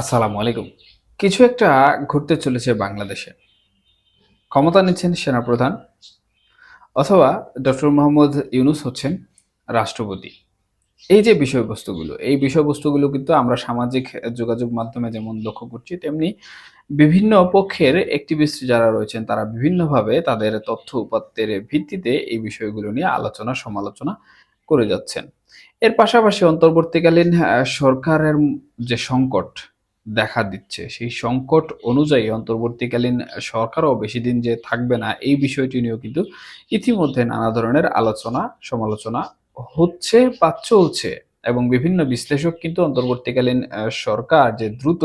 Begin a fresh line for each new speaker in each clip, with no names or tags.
আসসালামু আলাইকুম। কিছু একটা ঘটতে চলেছে বাংলাদেশে। ক্ষমতা নিচ্ছেন সেনাপ্রধান অথবা ডক্টর মোহাম্মদ ইউনুস হচ্ছেন রাষ্ট্রপতি। এই যে বিষয়বস্তুগুলো, এই বিষয়বস্তুগুলো কিন্তু আমরা সামাজিক যোগাযোগ মাধ্যমে যেমন লক্ষ্য করছি, তেমনি বিভিন্ন পক্ষের অ্যাক্টিভিস্ট যারা রয়েছেন, তারা বিভিন্নভাবে তাদের তথ্য উপাত্তের ভিত্তিতে এই বিষয়গুলো নিয়ে আলোচনা, সমালোচনা করে যাচ্ছেন। এর পাশাপাশি অন্তর্বর্তীকালীন সরকারের যে সংকট দেখা দিচ্ছে। সেই সংকট অনুযায়ী অন্তর্বর্তীকালীন সরকারও বেশি দিন যে থাকবে না, এই বিষয়টি নিয়েও কিন্তু ইতিমধ্যে নানা ধরনের আলোচনা, সমালোচনা হচ্ছে বা চলছে এবং বিভিন্ন বিশ্লেষক কিন্তু অন্তর্বর্তীকালীন সরকার যে দ্রুত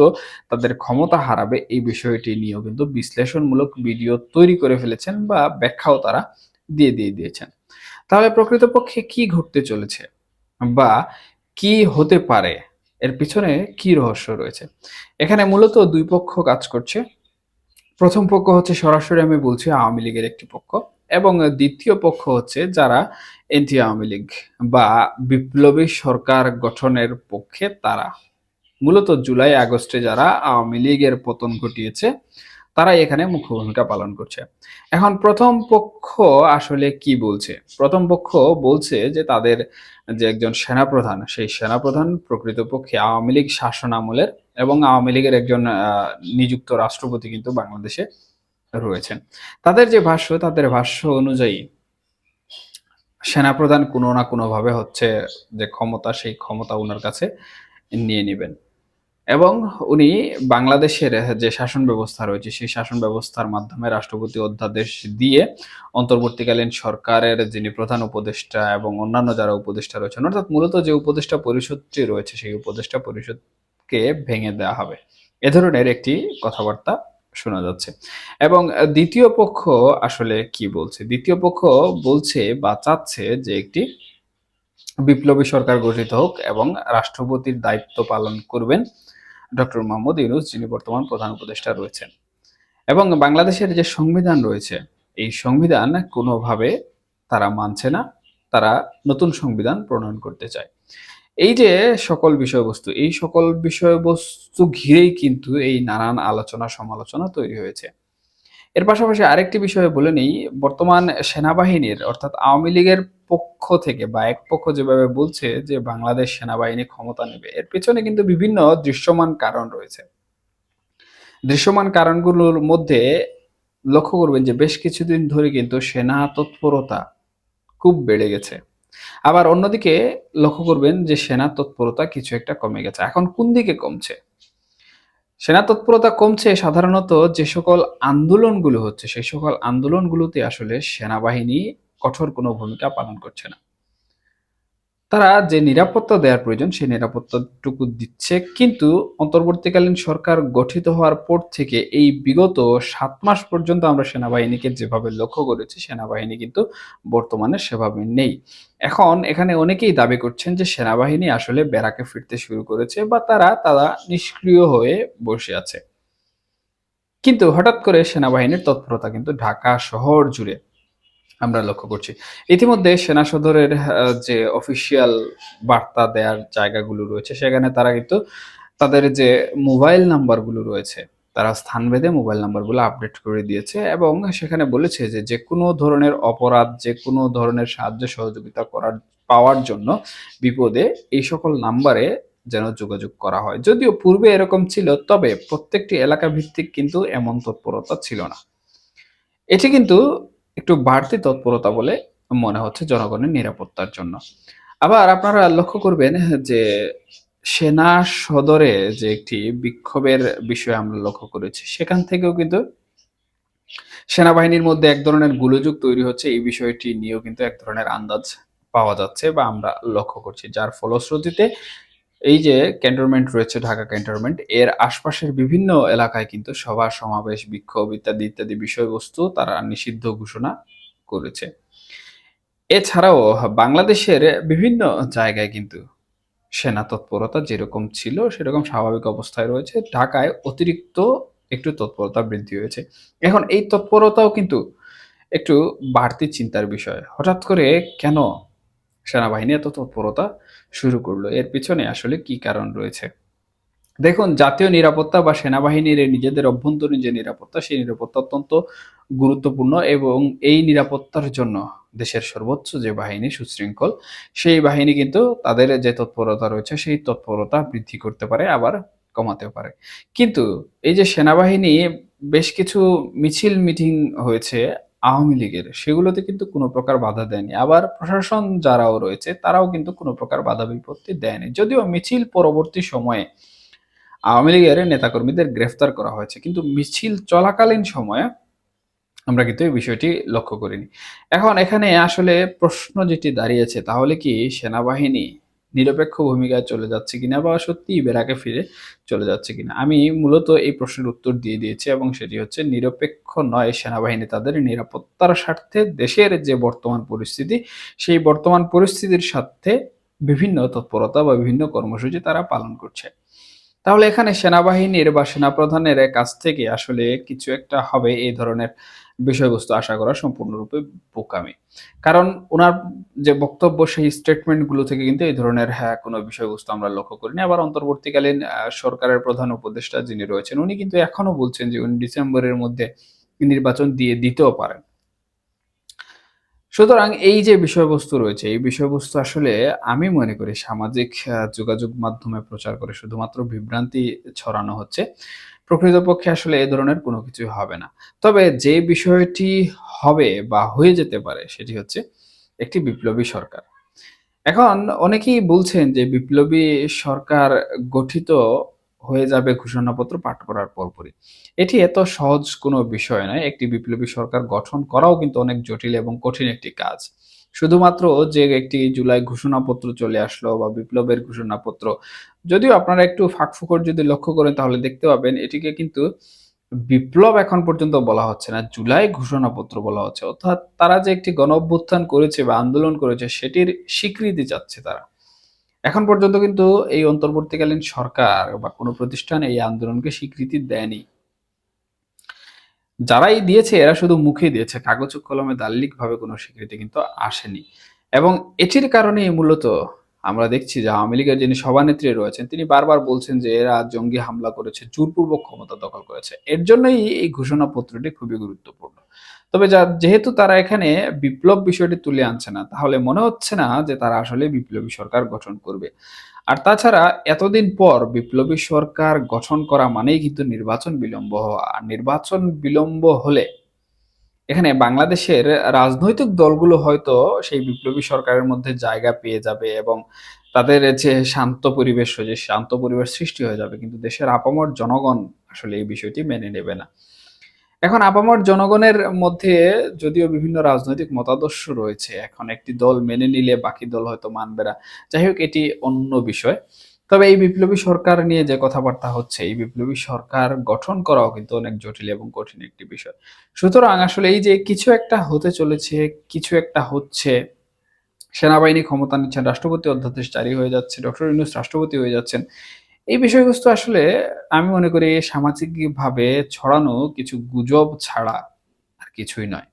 তাদের ক্ষমতা হারাবে এই বিষয়টি নিয়েও কিন্তু বিশ্লেষণমূলক ভিডিও তৈরি করে ফেলেছেন বা ব্যাখ্যাও তারা দিয়ে দিয়ে দিয়েছেন। তাহলে প্রকৃতপক্ষে কি ঘটতে চলেছে বা কি হতে পারে? এর পিছনে কি রহস্য রয়েছে? এখানে মূলত দুই পক্ষ কাজ করছে। প্রথম পক্ষ হচ্ছে সরাসরি আমি বলছি আওয়ামী লীগের একটি পক্ষ এবং দ্বিতীয় পক্ষ হচ্ছে যারা এনটি আওয়ামী লীগ বা বিপ্লবী সরকার গঠনের পক্ষে তারা। মূলত জুলাই আগস্টে যারা আওয়ামী লীগের পতন ঘটিয়েছে তারাই এখানে মুখ্য ভূমিকা পালন করছে। এখন প্রথম পক্ষ আসলে কি বলছে? প্রথম পক্ষ বলছে যে তাদের যে একজন সেনাপ্রধান, সেই সেনাপ্রধান প্রকৃতপক্ষে আওয়ামী লীগ শাসন আমলের এবং আওয়ামী লীগের একজন নিযুক্ত রাষ্ট্রপতি কিন্তু বাংলাদেশে রয়েছেন। তাদের যে ভাষ্য, তাদের ভাষ্য অনুযায়ী সেনাপ্রধান কোনো না কোনো ভাবে হচ্ছে যে ক্ষমতা, সেই ক্ষমতা ওনার কাছে নিয়ে নেবেন। এবং উনি বাংলাদেশের যে শাসন ব্যবস্থা রয়েছে, সেই শাসন ব্যবস্থার মাধ্যমে রাষ্ট্রপতি অধ্যাদেশ দিয়ে অন্তর্বর্তীকালীন সরকারের যিনি প্রধান উপদেষ্টা এবং অন্যান্য যারা উপদেষ্টা রয়েছেন, অর্থাৎ মূলত যে উপদেষ্টা পরিষদটি রয়েছে, সেই উপদেষ্টা পরিষদকে ভেঙে দেওয়া হবে। এ ধরনের একটি কথাবার্তা শোনা যাচ্ছে। এবং দ্বিতীয় পক্ষ আসলে কি বলছে? দ্বিতীয় পক্ষ বলছে বা চাচ্ছে যে একটি বিপ্লবী সরকার গঠিত হোক এবং রাষ্ট্রপতির দায়িত্ব পালন করবেন ডক্টর মোহাম্মদ ইউনুস, যিনি বর্তমান প্রধান উপদেষ্টা রয়েছেন। এবং বাংলাদেশের যে সংবিধান রয়েছে, এই সংবিধান কোনোভাবে তারা মানছে না, তারা নতুন সংবিধান প্রণয়ন করতে চায়। এই যে সকল বিষয়বস্তু, এই সকল বিষয়বস্তু ঘিরেই কিন্তু এই নানান আলোচনা সমালোচনা তৈরি হয়েছে। এর পাশাপাশি আরেকটি বিষয় বলে নেই, বর্তমান সেনাবাহিনীর, অর্থাৎ আওয়ামী লীগের পক্ষ থেকে বা এক পক্ষ যেভাবে বলছে যে বাংলাদেশ সেনাবাহিনী ক্ষমতা নেবে, এর পেছনে কিন্তু বিভিন্ন দৃশ্যমান কারণ রয়েছে। দৃশ্যমান কারণগুলোর মধ্যে লক্ষ্য করবেন যে বেশ কিছুদিন ধরে কিন্তু সেনা তৎপরতা খুব বেড়ে গেছে। আবার অন্যদিকে লক্ষ্য করবেন যে সেনা তৎপরতা কিছু একটা কমে গেছে। এখন কোন দিকে কমছে? সেনা তৎপরতা কমছে সাধারণত যে সকল আন্দোলনগুলো হচ্ছে, সেই সকল আন্দোলনগুলোতে আসলে সেনাবাহিনী কঠোর কোনো ভূমিকা পালন করছে না। তারা যে নিরাপত্তা দেওয়ার প্রয়োজন, সেই নিরাপত্তাটুকু দিচ্ছে। কিন্তু অন্তর্বর্তীকালীন সরকার গঠিত হওয়ার পর থেকে এই বিগত সাত মাস পর্যন্ত আমরা সেনাবাহিনীকে যেভাবে লক্ষ্য করেছি, সেনাবাহিনী কিন্তু বর্তমানে সেভাবে নেই। এখন এখানে অনেকেই দাবি করছেন যে সেনাবাহিনী আসলে বেড়াকে ফিরতে শুরু করেছে বা তারা তারা নিষ্ক্রিয় হয়ে বসে আছে। কিন্তু হঠাৎ করে সেনাবাহিনীর তৎপরতা কিন্তু ঢাকা শহর জুড়ে আমরা লক্ষ্য করছি। ইতিমধ্যে সেনা সদরের যে অফিসিয়াল বার্তা দেওয়ার জায়গাগুলো রয়েছে, সেখানে তারা কিন্তু তাদের যে মোবাইল নাম্বারগুলো রয়েছে, তারা স্থানভেদে মোবাইল নাম্বারগুলো আপডেট করে দিয়েছে এবং সেখানে বলেছে যে যে কোনো ধরনের অপরাধ যে কোনো ধরনের সাহায্য সহযোগিতা করার, পাওয়ার জন্য বিপদে এই সকল নাম্বারে যেন যোগাযোগ করা হয়। যদিও পূর্বে এরকম ছিল, তবে প্রত্যেকটি এলাকা ভিত্তিক কিন্তু এমন তৎপরতা ছিল না। এটি কিন্তু একটু বাড়তি তৎপরতা বলে মনে হচ্ছে জনগণের নিরাপত্তার জন্য। আবার আপনারা লক্ষ্য করবেন যে সেনা সদরে যে একটি বিক্ষোভের বিষয় আমরা লক্ষ্য করেছি, সেখান থেকেও কিন্তু সেনাবাহিনীর মধ্যে এক ধরনের গোলযোগ তৈরি হচ্ছে। এই বিষয়টি নিয়েও কিন্তু এক ধরনের আন্দাজ পাওয়া যাচ্ছে বা আমরা লক্ষ্য করছি। যার ফলশ্রুতিতে এই যে ক্যান্টনমেন্ট রয়েছে, ঢাকা ক্যান্টনমেন্ট এর আশপাশের বিভিন্ন এলাকায় কিন্তু সভা, সমাবেশ, বিক্ষোভ ইত্যাদি ইত্যাদি বিষয়বস্তু তারা নিষিদ্ধ ঘোষণা করেছে। এছাড়াও বাংলাদেশের বিভিন্ন জায়গায় কিন্তু সেনা তৎপরতা যেরকম ছিল, সেরকম স্বাভাবিক অবস্থায় রয়েছে। ঢাকায় অতিরিক্ত একটু তৎপরতা বৃদ্ধি হয়েছে। এখন এই তৎপরতাও কিন্তু একটু বাড়তি চিন্তার বিষয়। হঠাৎ করে কেন সেনাবাহিনী এত তৎপরতা শুরু করল। এর পিছনে আসলে কি কারণ রয়েছে? দেখুন, জাতীয় নিরাপত্তা বা সেনাবাহিনীর নিজেদের অভ্যন্তরীণ যে নিরাপত্তা, সেই নিরাপত্তা অত্যন্ত গুরুত্বপূর্ণ এবং এই নিরাপত্তার জন্য দেশের সর্বোচ্চ যে বাহিনী সুশৃঙ্খল, সেই বাহিনী কিন্তু তাদের যে তৎপরতা রয়েছে, সেই তৎপরতা বৃদ্ধি করতে পারে, আবার কমাতেও পারে। কিন্তু এই যে সেনাবাহিনী, বেশ কিছু মিছিল মিটিং হয়েছে আওয়ামী লীগের, সেগুলোতে কিন্তু কোনো প্রকার বাধা দেয়নি। আবার প্রশাসন যারাও রয়েছে, তারাও কিন্তু কোনো প্রকার বাধা বিপত্তি দেয়নি। যদিও মিছিল পরবর্তী সময়ে আওয়ামী লীগের নেতাকর্মীদের গ্রেফতার করা হয়েছে, কিন্তু মিছিল চলাকালীন সময়ে আমরা কিন্তু এই বিষয়টি লক্ষ্য করিনি। এখন এখানে আসলে প্রশ্ন যেটি দাঁড়িয়েছে, তাহলে কি সেনাবাহিনী নিরপেক্ষ ভূমিকায় চলে যাচ্ছে কিনা বা সত্যি বেরাকে ফিরে চলে যাচ্ছে কিনা? আমি মূলত এই প্রশ্নের উত্তর দিয়ে দিয়েছি এবং সেটি হচ্ছে নিরপেক্ষ নয় সেনাবাহিনী তাদের নিরাপত্তার স্বার্থে দেশের যে বর্তমান পরিস্থিতি, সেই বর্তমান পরিস্থিতির স্বার্থে বিভিন্ন তৎপরতা বা বিভিন্ন কর্মসূচি তারা পালন করছে। তাহলে এখানে সেনাবাহিনীর বা সেনাপ্রধানের কাছ থেকে আসলে কিছু একটা হবে এই ধরনের বিষয়বস্তু আশা করা সম্পূর্ণরূপে বোকামি। কারণ ওনার যে বক্তব্য, সেই স্টেটমেন্টগুলো থেকে কিন্তু এই ধরনের হ্যাঁ কোনো বিষয়বস্তু আমরা লক্ষ্য করিনি। আবার অন্তর্বর্তীকালীন সরকারের প্রধান উপদেষ্টা যিনি রয়েছেন, উনি কিন্তু এখনও বলছেন যে উনি ডিসেম্বরের মধ্যে নির্বাচন দিয়ে দিতেও পারেন। সুতরাং এই যে বিষয়বস্তু রয়েছে, এই বিষয়বস্তু আসলে আমি মনে করি সামাজিক যোগাযোগ মাধ্যমে প্রচার করে শুধুমাত্র বিভ্রান্তি ছড়ানো হচ্ছে। প্রকৃতপক্ষে আসলে এ ধরনের কোনো কিছু হবে না। তবে যে বিষয়টি হবে বা হয়ে যেতে পারে সেটি হচ্ছে একটি বিপ্লবী সরকার। এখন অনেকেই বলছেন যে বিপ্লবী সরকার গঠিত হয়ে যাবে ঘোষণাপত্র পাঠ করার পরপরই। এটি এত সহজ কোনো বিষয় নয়। একটি বিপ্লবী সরকার গঠন করাও কিন্তু অনেক জটিল এবং কঠিন একটি কাজ। শুধুমাত্র যে একটি জুলাই ঘোষণাপত্র চলে আসলো বা বিপ্লবের ঘোষণাপত্র, যদিও আপনারা একটু ফাঁকফোকর যদি লক্ষ্য করেন তাহলে দেখতে পাবেন এটিকে কিন্তু বিপ্লব এখন পর্যন্ত বলা হচ্ছে না, জুলাই ঘোষণাপত্র বলা হচ্ছে। অর্থাৎ তারা যে একটি গণ অভ্যুত্থান করেছে বা আন্দোলন করেছে সেটির স্বীকৃতি চাচ্ছে তারা। এখন পর্যন্ত কিন্তু এই অন্তর্বর্তীকালীন সরকার বা কোনো প্রতিষ্ঠান এই আন্দোলনকে স্বীকৃতি দেয়নি। যারাই দিয়েছে, এরা শুধু মুখে দিয়েছে। কাগজ কলমে দাল্লিক ভাবে কোনো স্বীকৃতি কিন্তু আসেনি। এবং এটির কারণেই মূলত আমরা দেখছি যে আওয়ামী লীগের যিনি সভানেত্রী রয়েছেন, তিনি বারবার বলছেন যে এরা জঙ্গি হামলা করেছে, জোরপূর্বক ক্ষমতা দখল করেছে। এর জন্যই এই ঘোষণাপত্রটি খুবই গুরুত্বপূর্ণ। তবে যা, যেহেতু তারা এখানে বিপ্লব বিষয়টি তুলে আনছে না, তাহলে মনে হচ্ছে না যে তারা আসলে বিপ্লবী সরকার গঠন করবে। আর তাছাড়া এতদিন পর বিপ্লবী সরকার গঠন করা মানেই কিন্তু নির্বাচন বিলম্ব হওয়া। আর নির্বাচন বিলম্ব হলে এখানে বাংলাদেশের রাজনৈতিক দলগুলো হয়তো সেই বিপ্লবী সরকারের মধ্যে জায়গা পেয়ে যাবে এবং তাদের যে শান্ত পরিবেশ রয়েছে শান্ত পরিবেশ সৃষ্টি হয়ে যাবে। কিন্তু দেশের আপামর জনগণ আসলে এই বিষয়টি মেনে নেবে না। এখন আপামর জনগণের মধ্যে যদিও বিভিন্ন রাজনৈতিক মতাদর্শ রয়েছে, এখন একটি দল মেনে নিলে বাকি দল হয়তো মানবে না। যাই হোক, এটি অন্য বিষয়। তবে এই বিপ্লবী সরকার নিয়ে যে কথাবার্তা হচ্ছে, এই বিপ্লবী সরকার গঠন করাও কিন্তু অনেক জটিল এবং কঠিন একটি বিষয়। সুতরাং আসলে এই যে কিছু একটা হতে চলেছে, কিছু একটা হচ্ছে, সেনাবাহিনী ক্ষমতা নিচ্ছেন, রাষ্ট্রপতি অধ্যাদেশ জারি হয়ে যাচ্ছে, ডক্টর ইউনুস রাষ্ট্রপতি হয়ে যাচ্ছেন এই বিষয়বস্তু আসলে আমি মনে করি সামাজিকভাবে ছড়ানো কিছু গুজব ছাড়া আর কিছুই নয়।